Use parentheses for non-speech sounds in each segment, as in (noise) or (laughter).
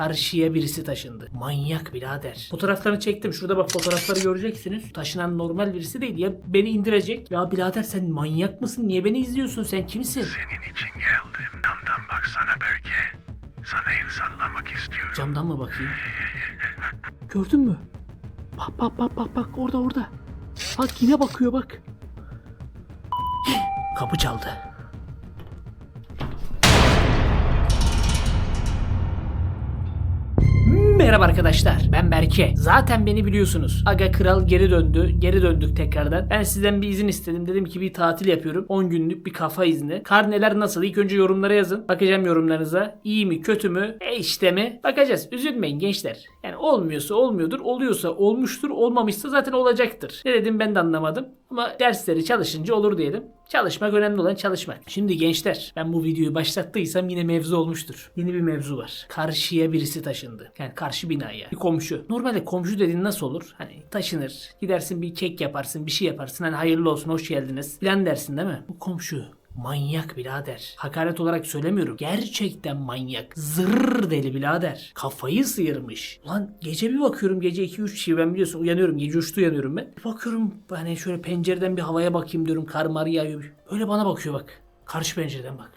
Karşıya birisi taşındı. Manyak birader. Fotoğraflarını çektim. Şurada bak fotoğrafları göreceksiniz. Taşınan normal birisi değil. Ya beni indirecek. Ya birader sen manyak mısın? Niye beni izliyorsun? Sen kimsin? Senin için geldim. Camdan baksana Berke. Sana el sallamak istiyorum. Camdan mı bakayım? Gördün mü? Bak bak bak bak bak orada orada. Bak yine bakıyor bak. Kapı çaldı. Merhaba arkadaşlar. Ben Berke. Zaten beni biliyorsunuz. Aga Kral geri döndü. Geri döndük tekrardan. Ben sizden bir izin istedim. Dedim ki bir tatil yapıyorum. 10 günlük bir kafa izni. Karneler nasıl? İlk önce yorumlara yazın. Bakacağım yorumlarınıza. İyi mi, kötü mü? E işte mi? Bakacağız. Üzülmeyin gençler. Yani olmuyorsa olmuyordur. Oluyorsa olmuştur. Olmamışsa zaten olacaktır. Ne dedim ben de anlamadım. Ama dersleri çalışınca olur diyelim. Çalışmak önemli olan çalışmak. Şimdi gençler ben bu videoyu başlattıysam yine mevzu olmuştur. Yeni bir mevzu var. Karşıya birisi taşındı. Yani karşı binaya. Bir komşu. Normalde komşu dediğin nasıl olur? Hani taşınır. Gidersin bir kek yaparsın bir şey yaparsın. Hani hayırlı olsun hoş geldiniz. Falan dersin değil mi? Bu komşu Manyak birader. Hakaret olarak söylemiyorum. Gerçekten manyak. Zırr deli birader. Kafayı sıyırmış. Ulan gece bir bakıyorum gece 2-3 gibi ben biliyorsun uyanıyorum. Gece 3'te uyanıyorum ben. Bir bakıyorum hani şöyle pencereden bir havaya bakayım diyorum. Kar mar yağıyor. Öyle bana bakıyor bak. Karşı pencereden bak.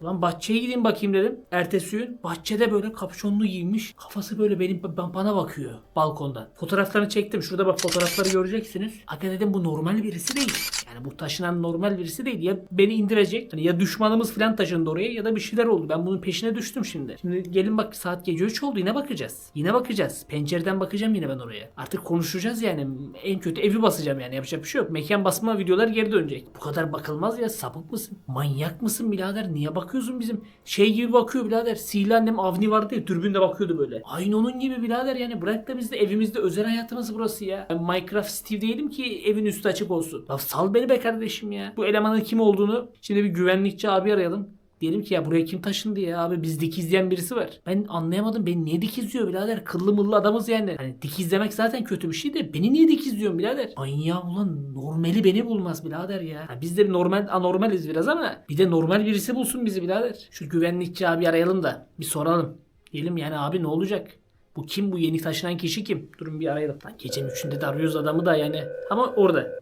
Ulan bahçeye gideyim bakayım dedim. Ertesi gün bahçede böyle kapşonlu giymiş. Kafası böyle benim ba- bana bakıyor balkondan. Fotoğraflarını çektim. Şurada bak fotoğrafları göreceksiniz. Aga dedim bu normal birisi değil. Yani bu taşınan normal birisi değil. Ya beni indirecek. Hani ya düşmanımız falan taşındı oraya ya da bir şeyler oldu. Ben bunun peşine düştüm şimdi. Şimdi gelin bak saat gece 3 oldu. Yine bakacağız. Yine bakacağız. Pencereden bakacağım yine ben oraya. Artık konuşacağız yani. En kötü evi basacağım yani. Yapacak bir şey yok. Mekan basma videolar geri dönecek. Bu kadar bakılmaz ya. Sapık mısın? Manyak mısın birader? Niye bakıyorsun bizim? Şey gibi bakıyor birader. Sihirli annem Avni vardı ya. Dürbünde bakıyordu böyle. Aynı onun gibi birader yani. Bırak da biz de evimizde özel hayatımız burası ya. Minecraft Steve değilim ki evin üstü açık olsun. Ya sal beni be kardeşim ya. Bu elemanın kim olduğunu şimdi bir güvenlikçi abi arayalım. Diyelim ki ya buraya kim taşındı ya abi biz dikizleyen birisi var. Ben anlayamadım beni niye dikizliyor birader kıllı mıllı adamız yani. Hani dikizlemek zaten kötü bir şey de beni niye dikizliyorsun birader? Manyağım ulan normali beni bulmaz birader ya. Ha, biz de normal anormaliz biraz ama bir de normal birisi bulsun bizi birader. Şu güvenlikçi abi arayalım da bir soralım. Diyelim yani abi ne olacak? Bu kim bu yeni taşınan kişi kim? Durun bir arayalım. Lan gecenin üçünde de arıyoruz adamı da yani. Ama orada.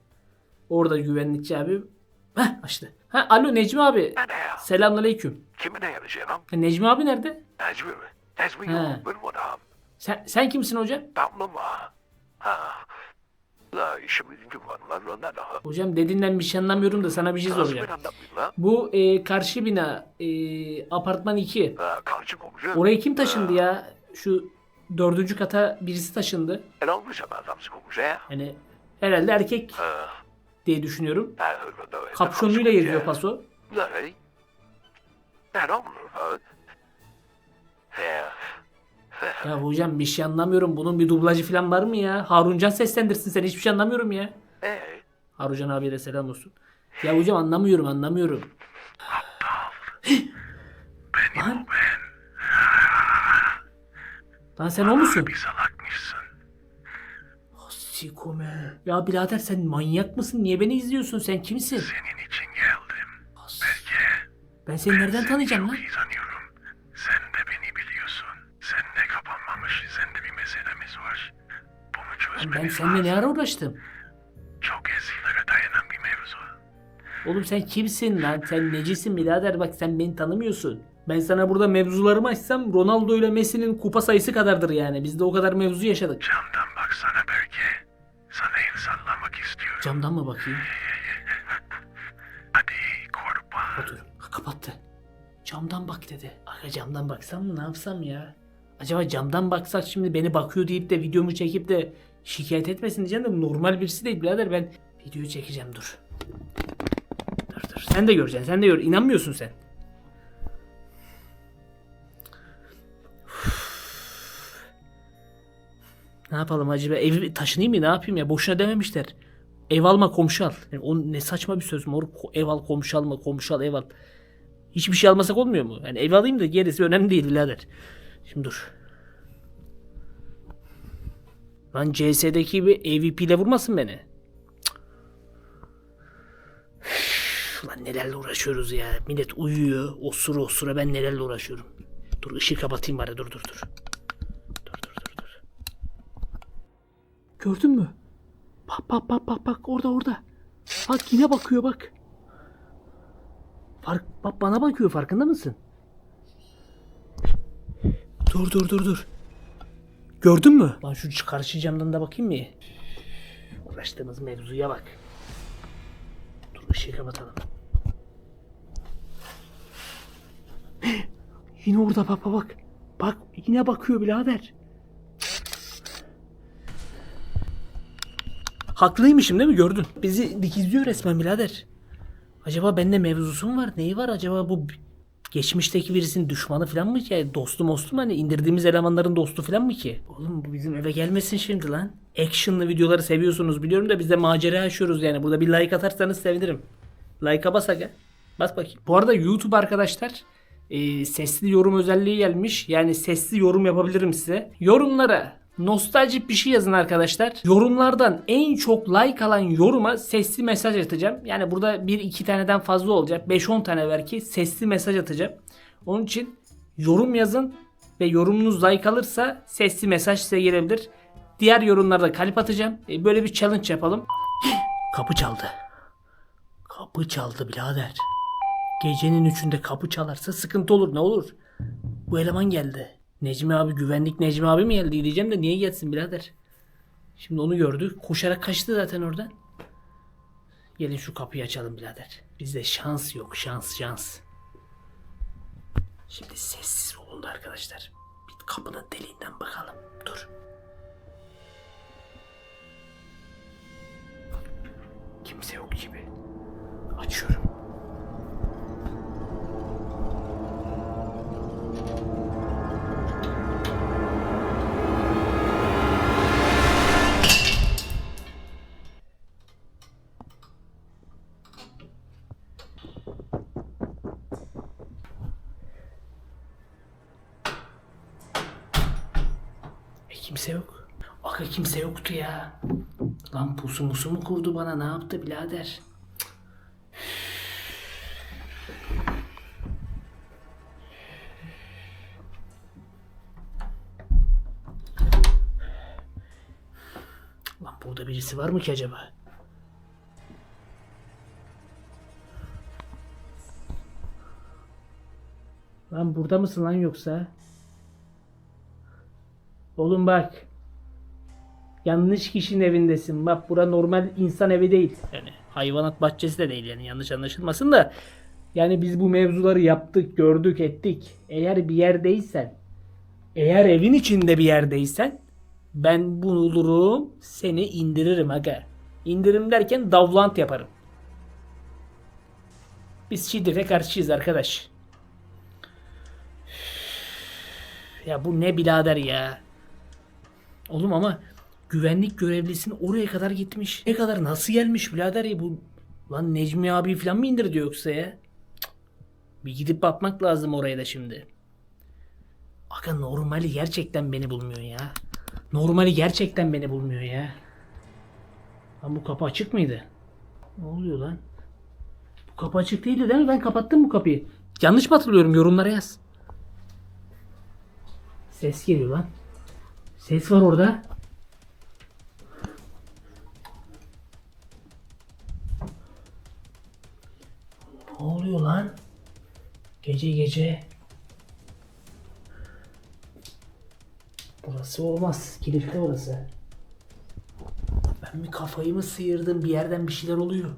Orada güvenlikçi abi. Heh açtı. Ha alo Necmi abi. Selamünaleyküm. Kiminle yarışacağım? Ha, Necmi abi nerede? Necmi mi? Necmi He. yok. Benim adam. Sen, sen kimsin hocam? Damla mı? Ha. La işimiz güvenler ne daha? Hocam dediğinden bir şey anlamıyorum da sana bir şey Nasıl soracağım. lan? Bu e, karşı bina e, apartman 2. Ha, karşı komşu. Oraya kim taşındı ya? Şu dördüncü kata birisi taşındı. El olmuş ama adamsı komşu ya. Yani herhalde erkek Ha. Diye düşünüyorum. Kapşonluyla geziyor paso. Ha? Ya. Hocam bir şey anlamıyorum. Bunun bir dublajı falan var mı ya? Haruncan seslendirsin sen hiçbir şey anlamıyorum ya. Ee, Haruncan abiye de selam olsun. Ya hocam anlamıyorum anlamıyorum. (gasps) Lan. Lan sen o musun? bir salakmışsın. Sikome. Ya birader sen manyak mısın? Niye beni izliyorsun? Sen kimsin? Senin için geldim. Ben seni nereden tanıyacağım lan? Tanıyorum. Sen de beni biliyorsun. Seninle kapanmamış, seninle bir meselemiz var. Bunu çözmemiz Ben seninle ne lazım. ara uğraştım? Çok eskilere dayanan bir mevzu. Oğlum sen kimsin lan? Sen necisin birader? Bak sen beni tanımıyorsun. Ben sana burada mevzularımı açsam Ronaldo ile Messi'nin kupa sayısı kadardır yani. Biz de o kadar mevzu yaşadık. Camdan baksana Berke. Sana el sallamak istiyorum. Camdan mı bakayım? Hadi kurban. Otur. Ha, kapattı. Camdan bak dedi. Aga camdan baksam mı ne yapsam ya? Acaba camdan baksak şimdi beni bakıyor deyip de videomu çekip de şikayet etmesin diyeceğim de bu normal birisi değil birader ben videoyu çekeceğim dur. Dur dur sen de göreceksin sen de gör. İnanmıyorsun sen. Ne yapalım acaba? Ev taşınayım mı? Ne yapayım ya? Boşuna dememişler. Ev alma komşu al. Yani o ne saçma bir söz? Ko- Ev al komşu alma komşu al ev al. Hiçbir şey almasak olmuyor mu? Yani ev alayım da gerisi önemli değil birader. Şimdi dur. Lan CS'deki gibi AVP ile vurmasın beni. Lan nelerle uğraşıyoruz ya. Millet uyuyor. Osura osura ben nelerle uğraşıyorum. Dur ışığı kapatayım bari dur dur. Dur dur dur dur. Gördün mü? Bak bak bak bak bak orada orada. Bak yine bakıyor bak. Fark, bak bana bakıyor farkında mısın? Dur dur dur dur. Gördün mü? Lan şu karşı camdan da bakayım mı? Uğraştığımız mevzuya bak. Dur ışığı kapatalım. (gasps) Yine orada bak bak. Bak yine bakıyor birader. Haklıymışım değil mi gördün? Bizi dikizliyor resmen birader. Acaba bende mevzusu mu var? Neyi var acaba bu geçmişteki birisinin düşmanı falan mı ki? Dostu mostu mu? Hani indirdiğimiz elemanların dostu falan mı ki? Oğlum bu bizim eve gelmesin şimdi lan. Action'lı videoları seviyorsunuz biliyorum da biz de macera yaşıyoruz yani. Burada bir like atarsanız sevinirim. Like'a bas aga. Bas bakayım. Bu arada YouTube arkadaşlar e, sesli yorum özelliği gelmiş. Yani sesli yorum yapabilirim size. Yorumlara nostaljik bir şey yazın arkadaşlar. Yorumlardan en çok like alan yoruma sesli mesaj atacağım. Yani burada bir iki taneden fazla olacak. 5-10 tane belki sesli mesaj atacağım. Onun için yorum yazın ve yorumunuz like alırsa sesli mesaj size gelebilir. Diğer yorumlarda kalp atacağım. E, Böyle bir challenge yapalım. (gasps) Kapı çaldı. Kapı çaldı birader. Gecenin üçünde kapı çalarsa sıkıntı olur ne olur. Bu eleman geldi. Necmi abi güvenlik Necmi abi mi geldi diyeceğim de niye gelsin birader. Şimdi onu gördü. Koşarak kaçtı zaten oradan. Gelin şu kapıyı açalım birader. Bizde şans yok şans şans. Şimdi sessiz olun da arkadaşlar. Bir kapının deliğinden bakalım. Dur. Kimse yok gibi. Açıyorum. Kimse yok. Aga kimse yoktu ya. Lan pusu musu mu kurdu bana ne yaptı birader? Lan burada birisi var mı ki acaba? Lan burada mısın lan yoksa? Oğlum bak. Yanlış kişinin evindesin. Bak bura normal insan evi değil. Yani hayvanat bahçesi de değil yani yanlış anlaşılmasın da. Yani biz bu mevzuları yaptık, gördük, ettik. Eğer bir yerdeysen, eğer evin içinde bir yerdeysen ben bulurum, seni indiririm aga. İndirim derken davlant yaparım. Biz şiddete karşıyız arkadaş. Ya bu ne birader ya. Oğlum ama güvenlik görevlisinin oraya kadar gitmiş. Ne kadar nasıl gelmiş birader ya bu. Lan Necmi abi falan mı indirdi yoksa ya? Bir gidip bakmak lazım oraya da şimdi. Aga normali gerçekten beni bulmuyor ya. Normali gerçekten beni bulmuyor ya. Lan bu kapı açık mıydı? Ne oluyor lan? Bu kapı açık değildi değil mi? Ben kapattım bu kapıyı. Yanlış mı hatırlıyorum? Yorumlara yaz. Ses geliyor lan. Ses var orada. Ne oluyor lan? Gece gece. Burası olmaz. Kilitli orası. Ben mi kafayı mı sıyırdım? Bir yerden bir şeyler oluyor.